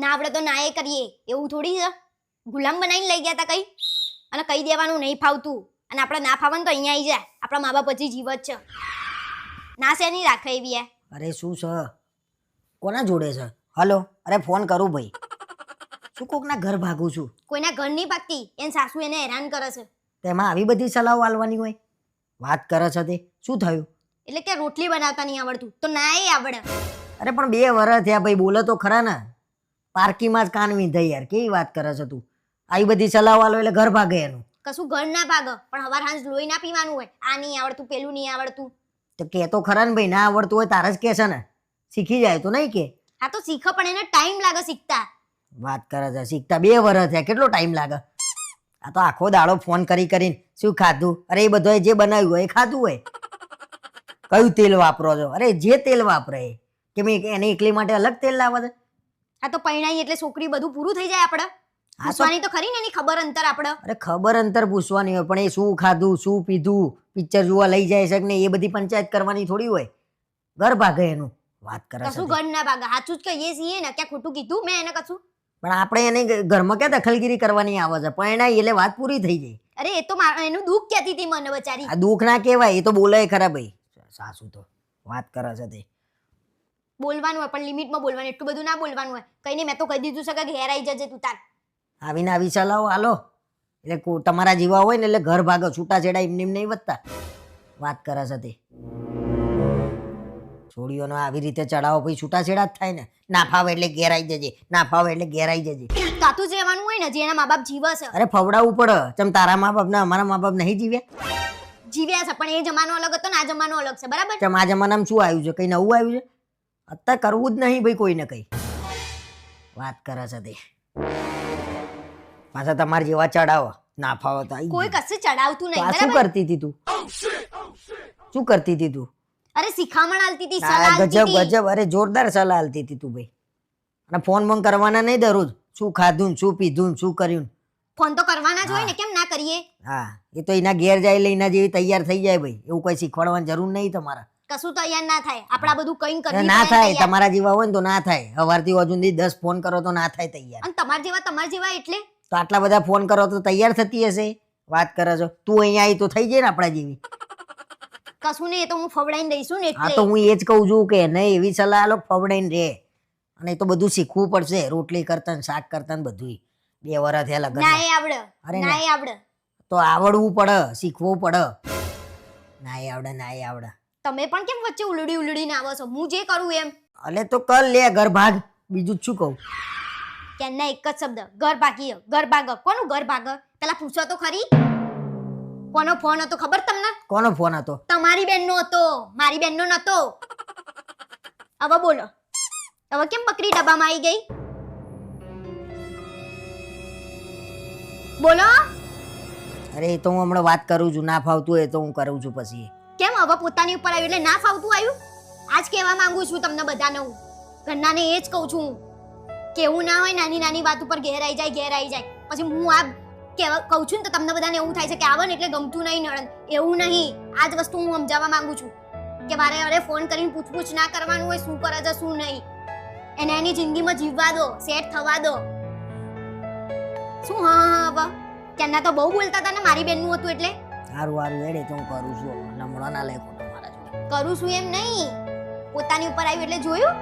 ના આપણે તો ના એ કરીએ. એવું થોડી છે? ગુલામ બનાવીને લઈ ગયા તા કઈ? અને કહી દેવાનું નહીં ફાવતું. અને આપણે ના ફાવન તો અહીંયા આવી જાય. આપણા મા બાપ હજી જીવત છે. ના છે નહીં રાખે એવી અરે શું છે? કોના જોડે છે? હલો અરે ફોન કરું ભાઈ. શું કોકના ઘર ભાગું છું? કોઈના ઘર નહીં પાકતી એને સાસુ એને હેરાન કરે છે. તેમાં આવી બધી સલાહો આલવાની હોય? વાત કરે છે તે. શું થયું? એટલે કે રોટલી બનાવતા નહીં આવડતું. તો ના એ આવડે. અરે પણ બે વર્ષ થયા ભાઈ બોલે તો ખરા ને. પાર્કીમાં જ કાન થઈ યાર. કેવી વાત કરે છે તું? આવી બધી આલો એટલે ઘર ભાગે એનું. કશું ઘર ના ભાગ પણ હવાર હાંજ લોહી ના પીવાનું હોય. આ નહીં આવડતું પેલું નહીં આવડતું. તો કે તો ખરા ને ભાઈ ના આવડતું હોય તારે જ કે છે ને. શીખી જાય તો નહીં કે? હા તો શીખો પણ એને ટાઈમ લાગે શીખતા. વાત કરે છે શીખતા બે વર્ષ થયા. કેટલો ટાઈમ લાગે? આ તો આખો દાડો ફોન કરી કરીને શું ખાધું? અરે એ બધો જે બનાવ્યું હોય એ ખાધું હોય. કયું તેલ વાપરો છો? અરે જે તેલ વાપરે કે મેં એને એકલી માટે અલગ તેલ લાવે છે? આ તો પરણાઈ એટલે છોકરી બધું પૂરું થઈ જાય આપણે. પૂછવાની તો ખરી ને એની ખબર અંતર આપણે. અરે ખબર અંતર પૂછવાની હોય પણ એ શું ખાધું શું પીધું પિક્ચર જોવા લઈ જાય છે ને એ બધી પંચાયત કરવાની થોડી હોય. ઘર ભાગે એનું. વાત કરે છે કશું ઘર ના ભાગે. સાચું જ કહીએ છીએ ને ક્યાં ખોટું કીધું મેં એને કશું. પણ આપણે એને ઘરમાં ક્યાં દખલગીરી કરવાની આવે છે? એના એટલે વાત પૂરી થઈ જાય અરે એ તો એનું દુઃખ કહેતી હતી મને બચારી. આ દુઃખ ના કહેવાય એ તો બોલે ખરા ભાઈ. સાસુ તો વાત કરે છે તે. બોલવાનું હોય પણ લિમિટમાં બોલવાનું એટલું બધું ના બોલવાનું હોય. કઈ નહીં મેં તો કહી દીધું છે કે આવી જજે તું તાર. આવીને આવી ચલાવો હાલો. એટલે તમારા જેવા હોય ને એટલે ઘર ભાગો છૂટાછેડા એમને એમ નહીં વધતા. વાત કરે છે તે. છોડીઓનો આવી રીતે ચડાવો પછી છૂટાછેડા જ થાય ને. ના ફાવે એટલે ઘેરાઈ જજે. ના ફાવે એટલે ઘેરાઈ જજે. કાતું જવાનું હોય ને જેના મા બાપ જીવે છે. અરે ફવડાવવું પડે. ચમ તારા મા બાપ ને અમારા મા બાપ નહીં જીવ્યા? જીવ્યા છે પણ એ જમાનો અલગ હતો ને આ જમાનો અલગ છે. બરાબર? ચમ આ જમાનામાં શું આવ્યું છે? કઈ નવું આવ્યું છે? અત્યારે કરવું જ નહીં ભાઈ કોઈને કઈ. વાત કરે છે તે. પાછા તમારા જેવા ચડાવો. ના ફાવો તો કોઈ કશું ચડાવતું નહીં શું કરતી હતી તું? શું કરતી હતી તું? અરે શિખામણ આલતી હતી સલાહ આલતી ગજબ હતી. ગજબ. અરે જોરદાર સલાહ આલતી હતી તું ભાઈ. અને ફોન બોન કરવાના નહીં દરરોજ. શું ખાધું ને શું પીધું શું કર્યું ફોન તો કરવાના જ હોય ને કેમ ના કરીએ? હા એ તો એના ઘેર જાય એટલે એના જેવી તૈયાર થઈ જાય ભાઈ. એવું કોઈ શીખવાડવાની જરૂર નહીં તમારે. કશું તૈયાર ના થાય. આપણા બધું કઈ કરી ના થાય તમારા જેવા હોય ને તો ના થાય. સવારથી હજુ સુધી દસ ફોન કરો તો ના થાય તૈયાર. અને તમારા જેવા તમારા જેવા એટલે? તો આટલા બધા ફોન કરો તો તૈયાર થતી હશે? વાત કરે છો. તું અહીંયા આવી તો થઈ જાય ને આપણા જેવી. કશું નહીં એ તો હું ફવડાઈને દઈશું ને હા તો હું એ જ કહું છું કે નહીં એવી સલાહ આલો ફવડાઈને રે અને એ તો બધું શીખવું પડશે. રોટલી કરતા ને શાક કરતા ને બધું બે વરસ થયા લગ્ન ના એ આવડે. અરે ના. એ આવડે. તો આવડવું પડે શીખવું પડે. ના એ આવડે ના એ આવડે. તમે પણ કેમ વચ્ચે ઉલડી ઉલડીને આવો છો? હું જે કરું એમ. અલે તો કર લે ઘર ભાગ. બીજું શું કહું? કેના એક જ શબ્દ. ઘર ભાગી ઘર ભાગ કોનું ઘર ભાગ પેલા પૂછો તો ખરી. કોનો ફોન હતો ખબર તમને? કોનો ફોન હતો? તમારી બેનનો હતો. મારી બેનનો નતો. હવે બોલો. હવે કેમ બકરી ડબ્બામાં આવી ગઈ? બોલો. અરે એ તો હું હમણાં વાત કરું છું. ના ફાવતું હોય તો હું કરું છું પછી. કેમ હવે પોતાની ઉપર આવ્યું? એટલે ના ફાવતું આવ્યું? આજ કહેવા માંગુ છું તમને બધાને હું. ઘરનાને એ જ કહું છું કેવું ના હોય, નાની નાની વાત ઉપર ઘેર આવી જાય ઘેર આવી જાય. પછી હું આ કહેવા કહું છું ને તો તમને બધાને એવું થાય છે કે આવે ને એટલે ગમતું નહીં નળન એવું નહીં. આ જ વસ્તુ હું સમજાવવા માંગુ છું. કે મારે અરે ફોન કરીને પૂછપૂછ ના કરવાનું હોય, શું કરે છે, શું નહીં. એને એની જિંદગીમાં જીવવા દો, સેટ થવા દો. શું? હા હા હવે ત્યાંના તો બહુ બોલતા હતા ને મારી બેનનું હતું એટલે. સારું સારું એડે તો કરું છું. હમણાં ના લેખો તમારા મારા જોડે. કરું છું એમ નહીં. પોતાની ઉપર આવ્યું એટલે જોયું?